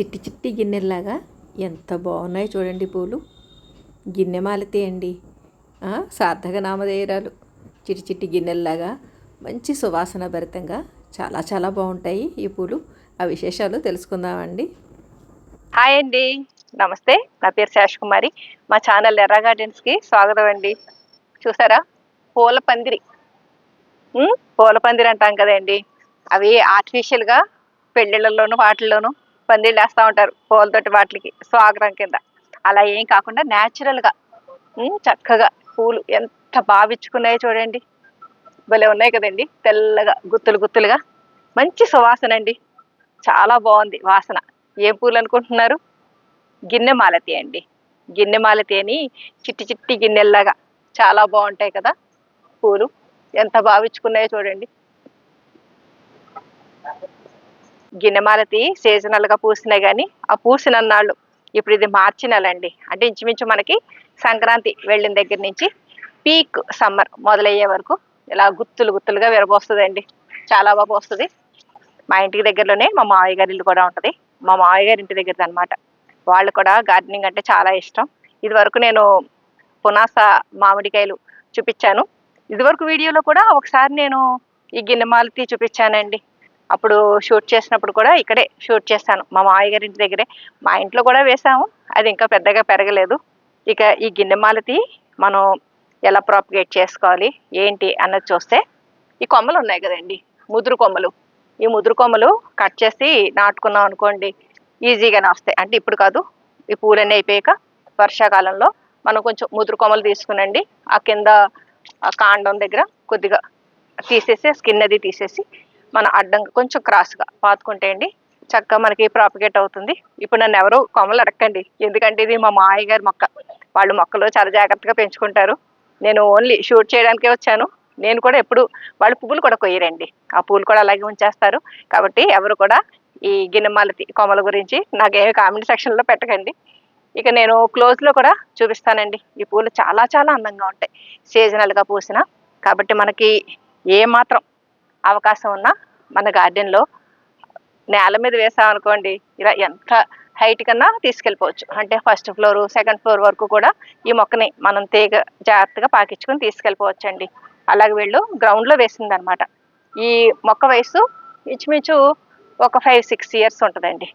చిట్టి చిట్టి గిన్నెలాగా ఎంత బాగున్నాయి చూడండి పూలు. గిన్నె మాలతి అండి. సార్థక నామధేయరాలు. చిట్టి చిట్టి గిన్నెల్లాగా మంచి సువాసన భరితంగా చాలా చాలా బాగుంటాయి ఈ పూలు. ఆ విశేషాలు తెలుసుకుందామండి. హాయ్ అండి. నమస్తే. నా పేరు శేష్ కుమారి. మా ఛానల్ ఎర్ర గార్డెన్స్కి స్వాగతం అండి. చూసారా? పూల పందిరి. పూల పందిరి అంటాం కదండి. అవి ఆర్టిఫిషియల్గా పెళ్ళిళ్ళలోనూ వాటిల్లోనూ పందిళ్ళు వేస్తూ ఉంటారు పూలతోటి వాటికి స్వాగతం కింద. అలా ఏం కాకుండా న్యాచురల్గా చక్కగా పూలు ఎంత బావిచ్చుకున్నాయో చూడండి. భలే ఉన్నాయి కదండి తెల్లగా గుత్తులు గుత్తులుగా. మంచి సువాసన అండి చాలా బాగుంది వాసన. ఏ పూలు అనుకుంటున్నారు? గిన్నె మాలతి అండి. గిన్నె మాలతి అని చిట్టి చిట్టి గిన్నెల్లాగా చాలా బాగుంటాయి కదా పూలు. ఎంత బావిచ్చుకున్నాయో చూడండి. గిన్నెమాలతి సీజనల్గా పూసినాయి కానీ ఆ పూసిన నాళ్ళు ఇప్పుడు ఇది మార్చి నెలండి. అంటే ఇంచుమించు మనకి సంక్రాంతి వెళ్ళిన దగ్గర నుంచి పీక్ సమ్మర్ మొదలయ్యే వరకు ఇలా గుత్తులు గుత్తులుగా విరబోస్తుందండి. చాలా బాగా వస్తుంది మా ఇంటికి దగ్గరలోనే మా మావయ్య గారి ఇల్లు కూడా ఉంటుంది. మా మావయ్య గారి ఇంటి దగ్గర అనమాట వాళ్ళు కూడా గార్డెనింగ్ అంటే చాలా ఇష్టం. ఇది వరకు నేను పునాస మామిడికాయలు చూపించాను. ఇదివరకు వీడియోలో కూడా ఒకసారి నేను ఈ గిన్నెమాలతి చూపించానండి. అప్పుడు షూట్ చేసినప్పుడు కూడా ఇక్కడే షూట్ చేస్తాను. మా మావయ్య గారి ఇంటి దగ్గరే. మా ఇంట్లో కూడా వేసాము. అది ఇంకా పెద్దగా పెరగలేదు. ఇక ఈ గిన్నెమాలతి మనం ఎలా ప్రాపగేట్ చేసుకోవాలి ఏంటి అన్నది చూస్తే ఈ కొమ్మలు ఉన్నాయి కదండి. ముదురు కొమ్మలు. ఈ ముదురు కొమ్మలు కట్ చేసి నాటుకున్నాం అనుకోండి ఈజీగానే వస్తాయి అంటే ఇప్పుడు కాదు ఈ పూలన్నీ అయిపోయాక వర్షాకాలంలో మనం కొంచెం ముదురు కొమ్మలు తీసుకునండి. ఆ కింద కాండం దగ్గర కొద్దిగా తీసేసి స్కిన్ అది తీసేసి మన అడ్డంగా కొంచెం క్రాస్గా పాతుకుంటే అండి చక్కగా మనకి ప్రాపగేట్ అవుతుంది. ఇప్పుడు నన్ను ఎవరు కొమ్మలు అడగండి ఎందుకంటే ఇది మా మాయ గారి మొక్క. వాళ్ళు మొక్కలు చాలా జాగ్రత్తగా పెంచుకుంటారు. నేను ఓన్లీ షూట్ చేయడానికే వచ్చాను. నేను కూడా ఎప్పుడు వాళ్ళు పువ్వులు కూడా కొయ్యరండి. ఆ పూలు కూడా అలాగే ఉంచేస్తారు. కాబట్టి ఎవరు కూడా ఈ గిన్నెమాలతి కొమ్మల గురించి నాకేమి కామెంట్ సెక్షన్లో పెట్టకండి. ఇక నేను క్లోజ్లో కూడా చూపిస్తానండి. ఈ పూలు చాలా చాలా అందంగా ఉంటాయి. సీజనల్గా పూసిన. కాబట్టి మనకి ఏ మాత్రం అవకాశం ఉన్నా మన గార్డెన్లో నేల మీద వేసామనుకోండి ఇలా ఎంత హైట్ కన్నా తీసుకెళ్ళిపోవచ్చు. అంటే ఫస్ట్ ఫ్లోర్ సెకండ్ ఫ్లోర్ వరకు కూడా ఈ మొక్కని మనం తీగ జాగ్రత్తగా పాకించుకొని తీసుకెళ్ళిపోవచ్చు అండి అలాగే వీళ్ళు గ్రౌండ్లో వేసిందనమాట. ఈ మొక్క వయసు ఇంచుమించు ఒక ఫైవ్ సిక్స్ ఇయర్స్ ఉంటుందండి.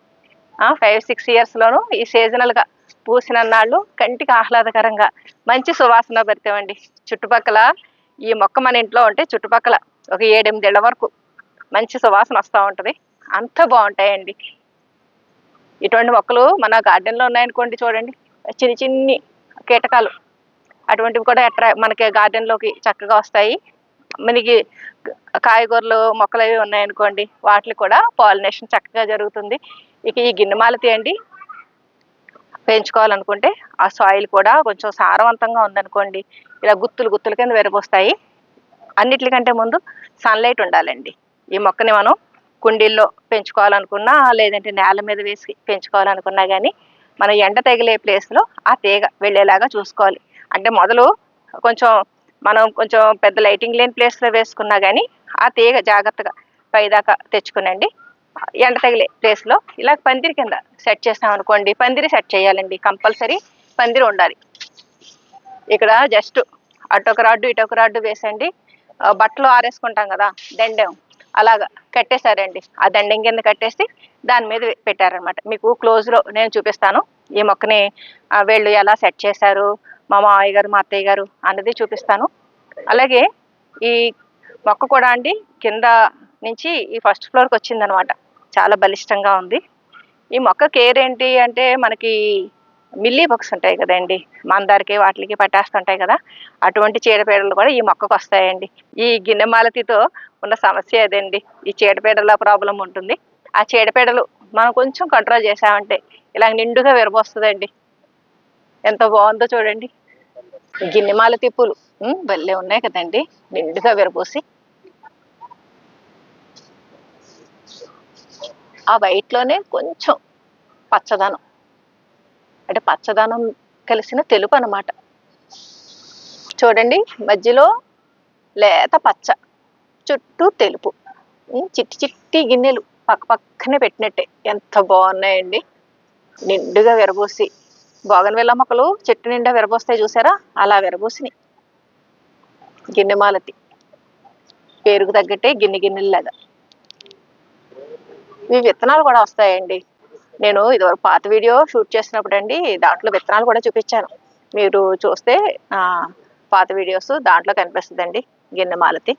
ఫైవ్ సిక్స్ ఇయర్స్లోనూ ఈ సీజనల్గా పూసిన నాళ్ళు కంటికి ఆహ్లాదకరంగా మంచి సువాసన పెడతామండి. చుట్టుపక్కల ఈ మొక్క మన ఇంట్లో ఉంటే చుట్టుపక్కల ఒక ఏడెనిమిదేళ్ళ వరకు మంచి సువాసన వస్తూ ఉంటుంది. అంత బాగుంటాయండి. ఇటువంటి మొక్కలు మన గార్డెన్లో ఉన్నాయనుకోండి చూడండి. చిన్ని చిన్ని కీటకాలు. అటువంటివి కూడా అట్రా మనకి గార్డెన్లోకి చక్కగా వస్తాయి. మనకి కాయగూరలు మొక్కలు అవి ఉన్నాయనుకోండి వాటికి కూడా పాలినేషన్ చక్కగా జరుగుతుంది. ఇక ఈ గిన్నెమాలతి అండి పెంచుకోవాలనుకుంటే ఆ సాయిల్ కూడా కొంచెం సారవంతంగా ఉందనుకోండి. ఇలా గుత్తులు గుత్తుల కింద విరబోస్తాయి. అన్నిటికంటే ముందు సన్లైట్ ఉండాలండి. ఈ మొక్కని మనం కుండీల్లో పెంచుకోవాలనుకున్నా లేదంటే నేల మీద వేసి పెంచుకోవాలనుకున్నా కానీ మనం ఎండ తగిలే ప్లేస్లో ఆ తీగ వెళ్ళేలాగా చూసుకోవాలి. అంటే మొదలు కొంచెం మనం కొంచెం పెద్ద లైటింగ్ లేని ప్లేస్లో వేసుకున్నా కానీ ఆ తీగ జాగ్రత్తగా పైదాకా తెచ్చుకునండి. ఎండ తగిలే ప్లేస్లో ఇలా పందిరి కింద సెట్ చేసాం అనుకోండి పందిరి సెట్ చేయాలండి. కంపల్సరీ పందిరి ఉండాలి. ఇక్కడ జస్ట్ అటొక రాడ్డు ఇటొక రాడ్డు వేసండి. బట్టలు ఆరేసుకుంటాం కదా దండెం. అలాగా కట్టేశారండి. ఆ దండెం కింద కట్టేసి దాని మీద పెట్టారనమాట మీకు క్లోజ్లో నేను చూపిస్తాను. ఈ మొక్కని వీళ్ళు ఎలా సెట్ చేశారు మా మావయ్య గారు మా అత్తయ్య గారు అన్నది చూపిస్తాను. అలాగే ఈ మొక్క కూడా అండి కింద నుంచి ఈ ఫస్ట్ ఫ్లోర్కి వచ్చిందనమాట చాలా బలిష్టంగా ఉంది. ఈ మొక్క కేర్ ఏంటి అంటే మనకి మిల్లీ బగ్స్ ఉంటాయి కదండి. మందారికి వాటికి పట్టేస్తుంటాయి కదా. అటువంటి చీడపీడలు కూడా ఈ మొక్కకు వస్తాయండి. ఈ గిన్నె మాలతితో ఉన్న సమస్య అదండి ఈ చీడపీడల ప్రాబ్లం ఉంటుంది. ఆ చీడపీడలు మనం కొంచెం కంట్రోల్ చేసామంటే ఇలా నిండుగా విరబోస్తుందండి. ఎంత బాగుందో చూడండి. గిన్నె మాలతి పూలు భలే ఉన్నాయి కదండి. నిండుగా విరబోసి. ఆ వైట్లోనే కొంచెం పచ్చదనం. అంటే పచ్చదనం కలిసిన తెలుపు అన్నమాట. చూడండి మధ్యలో లేత పచ్చ చుట్టూ తెలుపు. చిట్టి చిట్టి గిన్నెలు పక్క పక్కనే పెట్టినట్టే. ఎంత బాగున్నాయండి. నిండుగా విరబూసి. బోగన్విల్ల మొక్కలు చెట్టు నిండా విరబోస్తాయి చూసారా? అలా విరబోసినాయి. గిన్నెమాలతి పేరుకు తగ్గట్టే గిన్నె గిన్నెలాగా ఇవి విత్తనాలు కూడా వస్తాయండి. నేను ఇదివరకు పాత వీడియో షూట్ చేసినప్పుడు అండి దాంట్లో విత్తనాలు కూడా చూపించాను. మీరు చూస్తే పాత వీడియోస్ దాంట్లో కనిపిస్తుందండి గిన్నె మాలతి.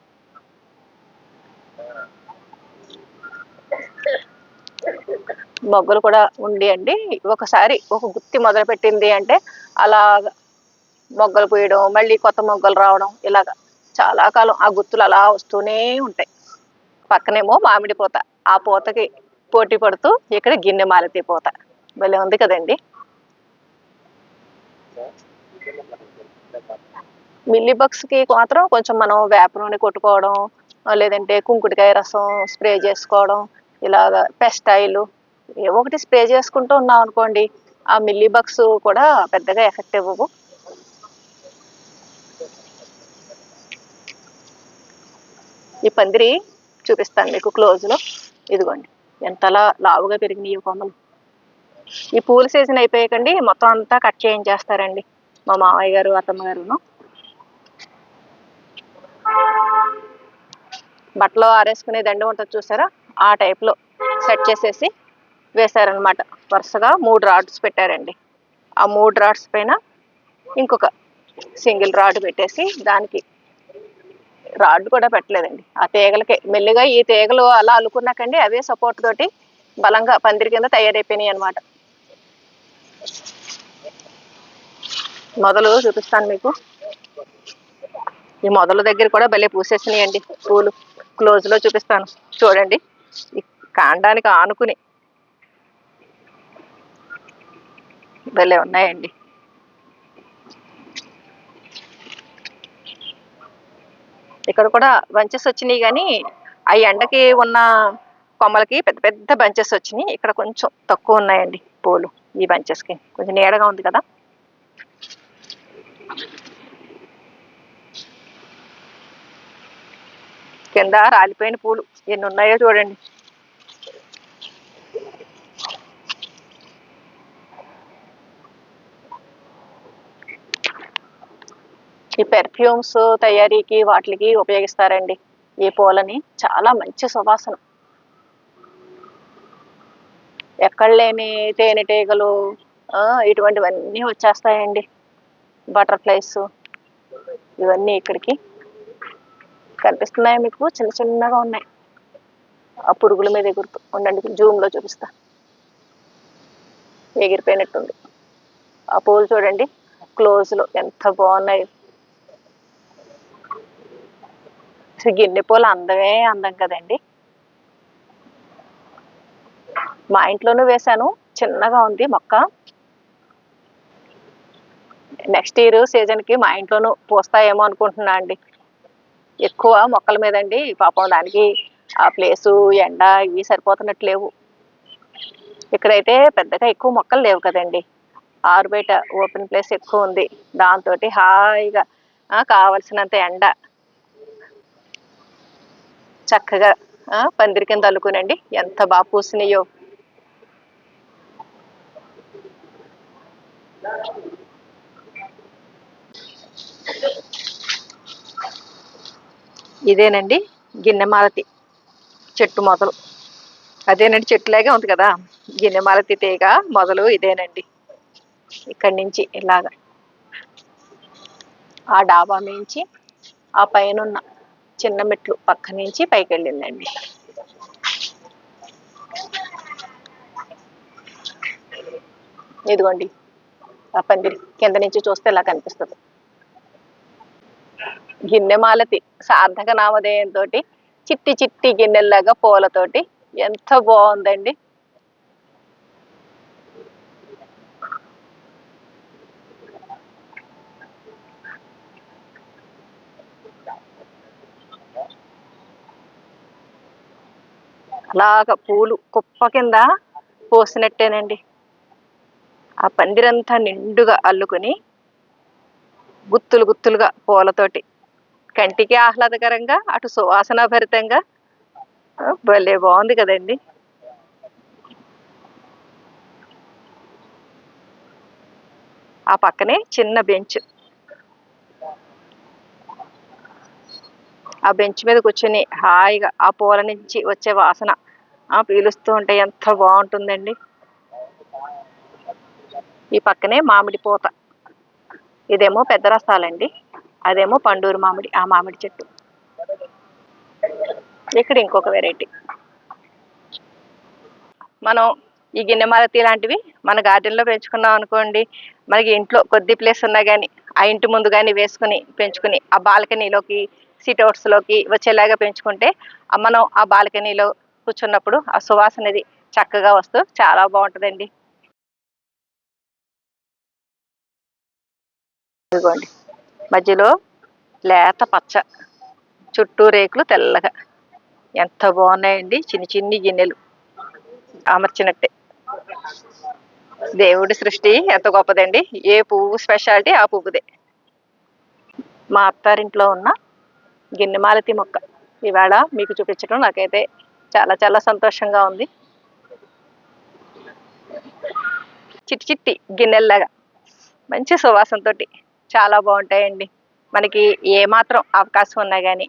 మొగ్గలు కూడా ఉండి అండి. ఒకసారి ఒక గుత్తి మొదలు పెట్టింది అంటే అలా మొగ్గలు పోయడం మళ్ళీ కొత్త మొగ్గలు రావడం ఇలాగ చాలా కాలం ఆ గుత్తులు అలా వస్తూనే ఉంటాయి. పక్కనేమో మామిడి పూత ఆ పూతకి పోటీ పడుతూ ఇక్కడ గిన్నె మాలతి పూత. భలే ఉంది కదండి. మిల్లీ కి మాత్రం కొంచెం మనం వేప నూనె కొట్టుకోవడం లేదంటే కుంకుడికాయ రసం స్ప్రే చేసుకోవడం ఇలాగ పెస్టాయిల్ ఏవో ఒకటి స్ప్రే చేసుకుంటూ ఉన్నాం అనుకోండి ఆ మిల్లీ బగ్స్ కూడా పెద్దగా ఎఫెక్ట్ ఇవ్వవు. ఈ పందిరి చూపిస్తాను మీకు క్లోజ్లో ఇదిగోండి. ఎంతలా లావుగా పెరిగినాయి ఈ కొమ్మలు ఈ పూల సీజన్ అయిపోయాకండి మొత్తం అంతా కట్ చేయించేస్తారండి మా మామయ్య గారు అత్తమ్మ గారును. బట్టలు ఆరేసుకునే దండం ఉంటుంది చూసారా? ఆ టైప్లో సెట్ చేసేసి వేశారనమాట వరుసగా మూడు రాడ్స్ పెట్టారండి. ఆ మూడు రాడ్స్ పైన ఇంకొక సింగిల్ రాడ్ పెట్టేసి దానికి రాడ్ కూడా పెట్టలేదండి. ఆ తీగలకే. మెల్లిగా ఈ తీగలు అలా అల్లుకున్నాకండి అవే సపోర్ట్ తోటి బలంగా పందిరి కింద తయారైపోయినాయి అనమాట మొదలు చూపిస్తాను మీకు. ఈ మొదల దగ్గర కూడా భలే పూసేసినాయండి పూలు. క్లోజ్లో చూపిస్తాను. చూడండి. ఈ కాండానికి ఆనుకుని భలే ఉన్నాయండి. ఇక్కడ కూడా బంచెస్ వచ్చినాయి కానీ ఆ ఎండకి ఉన్న కొమ్మలకి పెద్ద పెద్ద బంచెస్ వచ్చినాయి. ఇక్కడ కొంచెం తక్కువ ఉన్నాయండి పూలు ఈ బంచెస్కి. కొంచెం నీడగా ఉంది కదా. కింద రాలిపోయిన పూలు ఎన్ని ఉన్నాయో చూడండి. పెర్ఫ్యూమ్స్ తయారీకి వాటికి ఉపయోగిస్తారండి. ఈ పూలని చాలా మంచి సువాసన. ఎక్కడ లేని తేనెటీగలు ఇటువంటివన్నీ వచ్చేస్తాయండి. బటర్ఫ్లైస్ ఇవన్నీ ఇక్కడికి కనిపిస్తున్నాయి మీకు చిన్న చిన్నగా ఉన్నాయి. ఆ పురుగుల మీద ఎగురుతూ ఉండండి జూమ్లో చూపిస్తా. ఎగిరిపోయినట్టుంది. ఆ పూలు చూడండి క్లోజ్లో ఎంత బాగున్నాయి. గిన్నె పూలు అందమే అందం కదండి. మా ఇంట్లోనూ వేశాను చిన్నగా ఉంది మొక్క. నెక్స్ట్ ఇయర్ సీజన్కి మా ఇంట్లోనూ పూస్తాయేమో అనుకుంటున్నా అండి. ఎక్కువ మొక్కల మీద అండి పాపం దానికి ఆ ప్లేసు ఎండ ఇవి సరిపోతున్నట్టు లేవు. ఇక్కడైతే పెద్దగా ఎక్కువ మొక్కలు లేవు కదండి. ఆరు బయట ఓపెన్ ప్లేస్ ఎక్కువ ఉంది. దాంతో హాయిగా కావలసినంత ఎండ చక్కగా ఆ, పందిరి కింద అల్లుకునండి. ఎంత బాగా పూసినాయో. ఇదేనండి గిన్నెమాలతి చెట్టు మొదలు. అదేనండి చెట్టులాగే ఉంది కదా. గిన్నెమాలతి తీగ మొదలు ఇదేనండి. ఇక్కడి నుంచి ఇలాగా. ఆ డాబా నుంచి ఆ పైన ఉన్న చిన్న మెట్లు పక్క నుంచి పైకి వెళ్ళిందండి ఇదిగోండి ఆ పందిరి కింద నుంచి చూస్తే ఇలా కనిపిస్తుంది. గిన్నెమాలతి సార్థక నామధేయంతో చిట్టి చిట్టి గిన్నెల్లాగా పూలతోటి ఎంత బాగుందండి. అలాగ పూలు కుప్ప కింద పోసినట్టేనండి. ఆ పందిరంతా నిండుగా అల్లుకుని గుత్తులు గుత్తులుగా పూలతోటి కంటికి ఆహ్లాదకరంగా అటు సువాసనాభరితంగా. భలే బాగుంది కదండి. ఆ పక్కనే చిన్న బెంచ్. ఆ బెంచ్ మీద కూర్చొని హాయిగా ఆ పూల నుంచి వచ్చే వాసన పీలుస్తూ ఉంటే ఎంత బాగుంటుందండి. ఈ పక్కనే మామిడి పూత. ఇదేమో పెద్ద రసాలండి. అదేమో పండూరు మామిడి ఆ మామిడి చెట్టు. ఇక్కడ ఇంకొక వెరైటీ. మనం ఈ గిన్నె మారతి లాంటివి మన గార్డెన్లో పెంచుకున్నాం అనుకోండి మనకి ఇంట్లో కొద్ది ప్లేస్ ఉన్నా కానీ ఆ ఇంటి ముందు కానీ వేసుకుని పెంచుకుని ఆ బాల్కనీలోకి లోకి వచ్చేలాగా పెంచుకుంటే మనం ఆ బాల్కనీలో కూర్చున్నప్పుడు ఆ సువాసన అనేది చక్కగా వస్తూ చాలా బాగుంటుందండి. ఇదిగోండి. మధ్యలో లేత పచ్చ చుట్టూ రేకులు తెల్లగా. ఎంత బాగున్నాయండి. చిన్ని చిన్ని గిన్నెలు. అమర్చినట్టే. దేవుడి సృష్టి ఎంత గొప్పదండి. ఏ పువ్వు స్పెషాలిటీ ఆ పువ్వుదే. మా అత్తారింట్లో ఉన్న గిన్నెమాలతి మొక్క. ఇవాళ మీకు చూపించడం నాకైతే చాలా చాలా సంతోషంగా ఉంది. చిట్టి చిట్టి గిన్నెల్లాగా. మంచి సువాసనతో చాలా బాగుంటాయండి. మనకి ఏమాత్రం అవకాశం ఉన్నా కానీ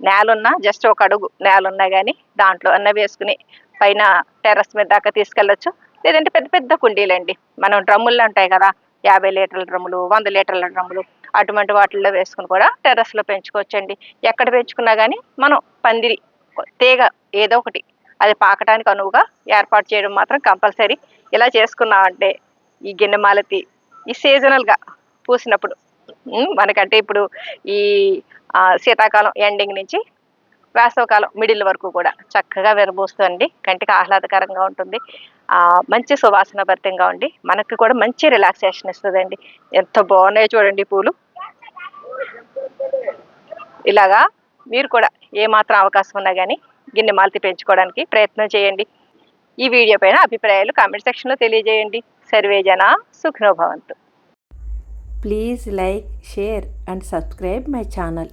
నేలున్నా జస్ట్ ఒక అడుగు నేలున్నా కానీ దాంట్లో అన్న వేసుకుని పైన టెర్రస్ మీద దాకా తీసుకెళ్ళొచ్చు. లేదంటే పెద్ద పెద్ద కుండీలండి. మనం డ్రమ్ముల్లో ఉంటాయి కదా యాభై లీటర్ల డ్రమ్ములు వంద లీటర్ల డ్రమ్ములు అటువంటి వాటిల్లో వేసుకుని కూడా టెర్రస్లో పెంచుకోవచ్చండి. ఎక్కడ పెంచుకున్నా కానీ మనం పందిరి తీగ ఏదో ఒకటి అది పాకటానికి అనువుగా ఏర్పాటు చేయడం మాత్రం కంపల్సరీ. ఇలా చేసుకున్నామంటే ఈ గిన్నె మాలతి ఈ సీజనల్గా పూసినప్పుడు మనకంటే ఇప్పుడు ఈ శీతాకాలం ఎండింగ్ నుంచి వేసవకాలం మిడిల్ వరకు కూడా చక్కగా విరబూస్తుంది కంటికి ఆహ్లాదకరంగా ఉంటుంది. మంచి సువాసన భరితంగా ఉండి మనకు కూడా మంచి రిలాక్సేషన్ ఇస్తుందండి. ఎంత బాగున్నాయో చూడండి పూలు. ఇలాగా మీరు కూడా ఏ మాత్రం అవకాశం ఉన్నా కానీ గిన్నె మాలతి పెంచుకోవడానికి ప్రయత్నం చేయండి. ఈ వీడియో పైన అభిప్రాయాలు కామెంట్ సెక్షన్లో తెలియజేయండి. సర్వే జన సుఖనోభవంతు please like share and subscribe my channel.